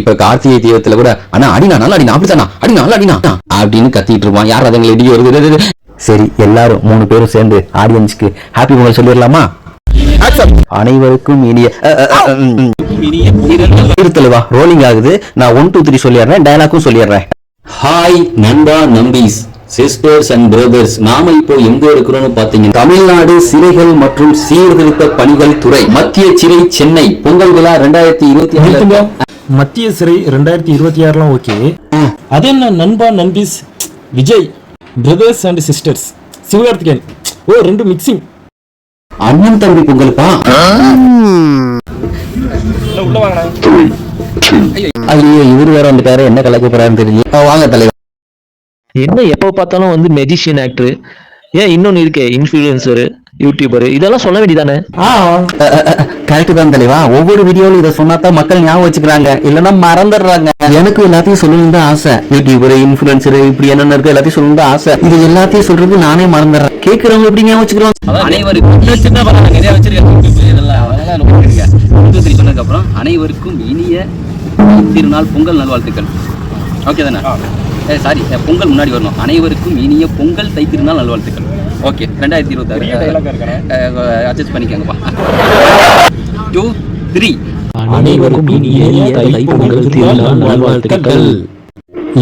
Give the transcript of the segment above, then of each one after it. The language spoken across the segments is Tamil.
இப்ப கார்த்திகை தீவிரத்துல கூட அண்ணா அடினா நல்லா அடினா அப்படித்தானா அடினா நல்லா அடினா அப்படின்னு கத்திட்டு இருப்பான். யார் அதுங்களை இடி வருது? சரி எல்லாரும் மூணு பேரும் சேர்ந்து ஆடியன்ஸ்க்கு ஹாப்பி பொங்கல் சொல்லிடலாமா? அனைவருக்கும் இனிய திருத்தலுவா ரோலிங் ஆகுது. நான் ஒன் டூ த்ரீ சொல்லிடுறேன் டயலாக்கும் சொல்லிடுறேன். ஹாய் நண்பா நம்பிஸ் சிஸ்டர்ஸ் அண்ட் பிரதர்ஸ் நாம இப்போ எங்க இருக்கிறோம்னு பாத்தீங்கன்னா தமிழ்நாடு சிறைகள் மற்றும் சீர்திருத்த பணிகள் துறை மத்திய சிறை சென்னை பொங்கல் விழா ரெண்டாயிரத்தி இருபத்தி நிறுத்துங்க. மத்திய சிறை ரெண்டாயிரத்தி இருபத்தி ஆறுலாம் ஓகே. அது என்ன நண்பா நண்பீஸ்? Vijay brothers and sisters Sivakarthikeyan. Oh ரெண்டு மிக்சிங் அண்ணன் தம்பி பொங்கலுப்பா உள்ள வாங்க ஐயோ இவரு வேற வந்துட்டாரு என்ன கலக்க போறாருன்னு தெரியல. வாங்க தலைவர். என்ன எப்போ பார்த்தாலும் வந்து மெஜிஷியன் ஆக்டர் ஏன் இன்னொன்னு இருக்கே இன்ஃபுளுசரு யூடியூபர் இதெல்லாம் சொல்ல வேண்டியதானே? கரெக்ட் தான் தலைவா. ஒவ்வொரு வீடியோல இதை சொன்னா தான் மக்கள் ஞாபகம் வச்சுக்கிறாங்க. இல்லைன்னா மறந்துடுறாங்க. எனக்கு எல்லாத்தையும் சொல்லணும் தான் ஆசை. யூடியூபர் இன்ஃபுளுசர் இப்படி என்னென்ன இருக்கு எல்லாத்தையும் சொல்லணும் தான் ஆசை. இது எல்லாத்தையும் சொல்றது நானே மறந்துடுறேன். கேட்கறவங்க எப்படி ஞாபகம் வச்சுக்கிறோம் அனைவருக்கும் சின்ன பசங்க நிறைய வச்சிருக்காங்க இதெல்லாம். சொன்னதுக்கப்புறம் அனைவருக்கும் இனிய திருநாள் பொங்கல் நல்வாழ்த்துக்கள். ஓகே தானே? சாரி பொங்கல் முன்னாடி வரணும். அனைவருக்கும் இனிய பொங்கல் தை திருநாள் நல்வாழ்த்துக்கள். ஓகே ரெண்டாயிரத்தி இருபத்தாறு அட்ஜஸ்ட் பண்ணிக்கோங்கப்பா. டூ த்ரீ அனைவருக்கும் இனிய தைப்பொங்கல் திருநாள் நல்வாழ்த்துக்கள்.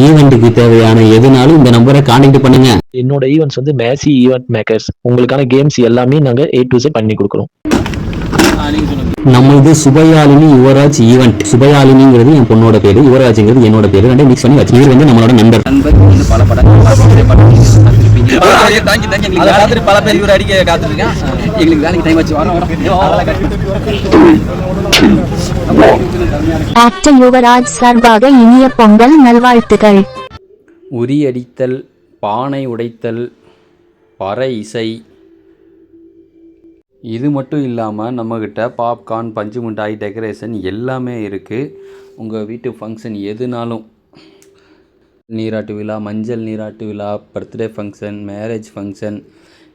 ஈவெண்ட்டுக்கு தேவையான எதுனாலும் இந்த நம்பரை கான்டாக்ட் பண்ணுங்க. என்னோட ஈவெண்ட்ஸ் வந்து மேசி ஈவெண்ட் மேக்கர்ஸ் உங்களுக்கான கேம்ஸ் எல்லாமே நாங்க ஏ டு செட் பண்ணி கொடுக்குறோம். நீங்கள் சொல்லுங்கள் நம்ம இது சுபயாலினி யுவராஜ் ஈவெண்ட் சுபயாலினிங்கிறது என் பொண்ணோட பேரு யுவராஜ்ங்கிறது என்னோட பேரு ரெண்டும் மிக்ஸ் பண்ணி வச்சு இவர் வந்து நம்மளோட நண்பர் நண்பர் பல படங்கள் எங்களுக்கு பார்த்துட்டு பல பேர் இவர் அடிக்க காத்துருக்கேன் எங்களுக்கு வேலைக்கு டைம் வச்சு வரோம் ஆக்டர் யுவராஜ் சார்பாக இனிய பொங்கல் நல்வாழ்த்துக்கள். உரியடித்தல் பானை உடைத்தல் பறை இசை. இது மட்டும் இல்லாமல் நம்மக்கிட்ட பாப்கார்ன் பஞ்சு மிட்டாய் டெக்கரேஷன் எல்லாமே இருக்குது உங்கள் வீட்டு ஃபங்க்ஷன் எதுனாலும் நீராட்டு விழா மஞ்சள் நீராட்டு விழா பர்த்டே ஃபங்க்ஷன் மேரேஜ் ஃபங்க்ஷன்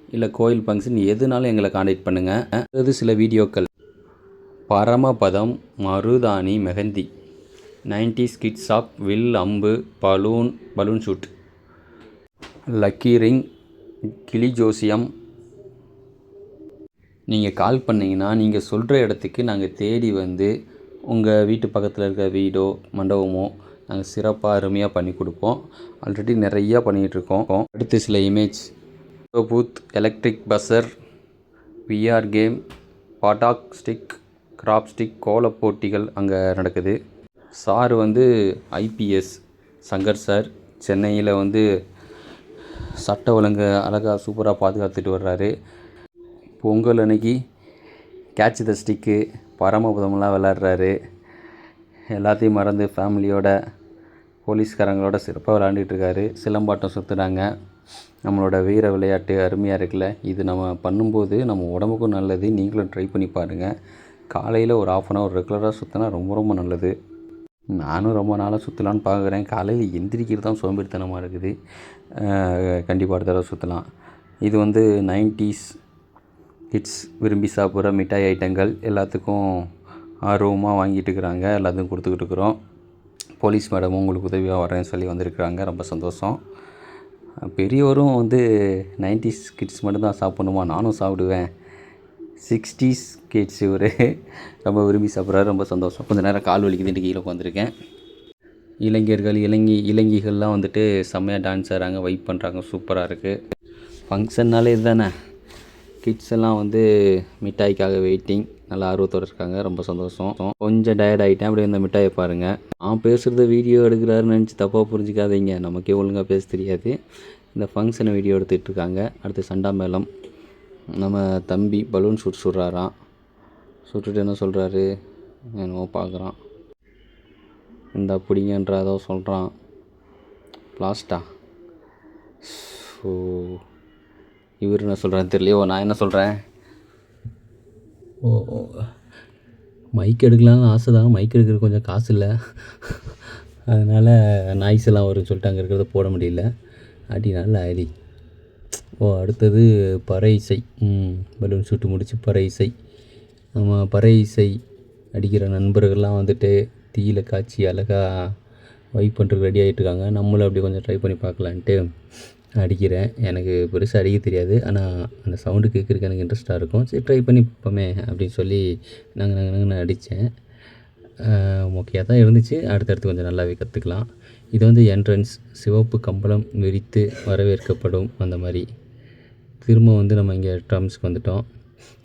இல்லை கோயில் ஃபங்க்ஷன் எதுனாலும் எங்களை காண்டாக்ட் பண்ணுங்கள் அது சில வீடியோக்கள். பரமபதம் மருதாணி மெஹந்தி. 90s கிட்ஸ் ஆப் வில் அம்பு balloon balloon shoot lucky ring கிளி ஜோசியம். நீங்கள் கால் பண்ணிங்கன்னா நீங்கள் சொல்கிற இடத்துக்கு நாங்கள் தேடி வந்து உங்கள் வீட்டு பக்கத்தில் இருக்கிற வீடோ மண்டபமோ நாங்கள் சிறப்பாக அருமையாக பண்ணி கொடுப்போம். ஆல்ரெடி நிறையா பண்ணிகிட்ருக்கோம் அடுத்து சில image booth electric buzzer VR game பாட்டாக் stick grab stick கோல போட்டிகள் அங்கே நடக்குது. சார் வந்து ஐபிஎஸ் சங்கர் சார் சென்னையில் வந்து சட்ட ஒழுங்கு அழகாக சூப்பராக பாதுகாத்துட்டு வர்றாரு. பொங்கல் அன்னைக்கு கேட்ச் த ஸ்டிக்கு பரமபதம்லாம் விளாட்றாரு. எல்லாத்தையும் மறந்து ஃபேமிலியோட போலீஸ்காரங்களோட சிறப்பாக விளாண்டுட்டு இருக்காரு சிலம்பாட்டம் சுற்றுறாங்க நம்மளோட வீர விளையாட்டு அருமையாக இருக்குல்ல? இது நம்ம பண்ணும்போது நம்ம உடம்புக்கும் நல்லது. நீங்களும் ட்ரை பண்ணி பாருங்கள் காலையில் ஒரு ஆஃப் அன் ஹவர் ரெகுலராக சுற்றினா ரொம்ப ரொம்ப நல்லது. நானும் ரொம்ப நாளாக சுற்றலான்னு பார்க்குறேன் காலையில் எந்திரிக்கிறது தான் சோம்பேறித்தனமாக இருக்குது கண்டிப்பாக அடுத்த தடவை சுற்றலாம் இது வந்து நைன்டிஸ் கிட்ஸ் விரும்பி சாப்பிட்ற மிட்டாய் ஐட்டங்கள் எல்லாத்துக்கும் ஆர்வமாக வாங்கிட்டு இருக்கிறாங்க எல்லாத்துக்கும் கொடுத்துக்கிட்டு இருக்கிறோம். போலீஸ் மேடமும் உங்களுக்கு உதவியாக வரேன்னு சொல்லி வந்திருக்கிறாங்க. ரொம்ப சந்தோஷம். பெரியவரும் வந்து நைன்டிஸ் கிட்ஸ் மட்டும்தான் சாப்பிடணுமா? நானும் சாப்பிடுவேன். சிக்ஸ்டீஸ் கிட்ஸ் இவர். ரொம்ப விரும்பி சாப்பிட்றாரு. ரொம்ப சந்தோஷம். கொஞ்ச நேரம் கால் வலிக்குதுன்ட்டு கீழே உட்காந்துருக்கேன். இளைஞர்கள் இளங்கி இளைஞர்கள்லாம் வந்துட்டு செம்மையாக டான்ஸ் ஆடுறாங்க. வைப் பண்ணுறாங்க சூப்பராக இருக்குது ஃபங்க்ஷன்னாலே இதுதானே? கிட்ஸ் எல்லாம் வந்து மிட்டாய்க்காக வெயிட்டிங் நல்லா ஆர்வத்தோடு இருக்காங்க. ரொம்ப சந்தோஷம். கொஞ்சம் டயர்ட் ஆகிட்டேன் அப்படியே இந்த மிட்டாயை பாருங்கள் நான் பேசுகிறத வீடியோ எடுக்கிறாருன்னு நினச்சி தப்பாக புரிஞ்சிக்காதீங்க. நமக்கே ஒழுங்காக பேச தெரியாது. இந்த ஃபங்க்ஷனை வீடியோ எடுத்துகிட்டு இருக்காங்க. அடுத்து சண்டா மேளம். நம்ம தம்பி பலூன் சுட்டு சுடுறாராம் சுட்டுட்டு என்ன சொல்கிறாரு என்னவோ பார்க்குறான் இந்த பிடிங்கன்ற ஏதோ சொல்கிறான் லாஸ்ட்டா ஸோ இவர் என்ன சொல்கிறேன் தெரியலையோ. நான் என்ன சொல்கிறேன் ஓ மைக் எடுக்கலாம்னு ஆசை தான் மைக் எடுக்கிறது கொஞ்சம் காசு இல்லை. அதனால் நாய்ஸ் எல்லாம் வரும்னு சொல்லிட்டு அங்கே இருக்கிறத போட முடியல. அடி நல்ல அடி. ஓ அடுத்தது பறை இசை. ம் பலூன் சுட்டு முடிச்சு பறை இசை. நம்ம பறை இசை. அடிக்கிற நண்பர்கள்லாம் வந்துட்டு தீயில காய்ச்சி அழகாக வைப் பண்ணுறதுக்கு ரெடி ஆகிட்டு இருக்காங்க. நம்மளும் அப்படி கொஞ்சம் ட்ரை பண்ணி பார்க்கலான்ட்டு. அடிக்கிறேன். எனக்கு பெருசாக அடிக்க தெரியாது. ஆனால் அந்த சவுண்டு கேட்குறக்கு எனக்கு இன்ட்ரெஸ்ட்டாக இருக்கும். சரி ட்ரை பண்ணி பார்ப்போமே அப்படின்னு சொல்லி நாங்கள் நாங்கள் நாங்கள் அடித்தேன். ஓகேயாக தான் இருந்துச்சு. அடுத்தடுத்து கொஞ்சம் நல்லாவே கற்றுக்கலாம் இது வந்து என்ட்ரன்ஸ் சிவப்பு கம்பளம் விரித்து வரவேற்கப்படும் அந்த மாதிரி. திரும்ப வந்து நம்ம இங்கே ட்ரம்ஸ்க்கு வந்துட்டோம்.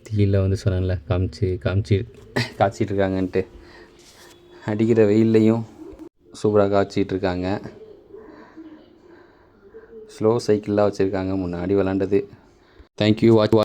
தீயில் வந்து சொன்னேன்ல காமிச்சு காமிச்சு காய்ச்சிட்டு இருக்காங்கன்ட்டு. அடிக்கிற வெயில்லையும் சூப்பராக காய்ச்சிட்ருக்காங்க ஸ்லோ சைக்கிளாக வச்சுருக்காங்க முன்னாடி விளாண்டது தேங்க்யூ வாட்ச்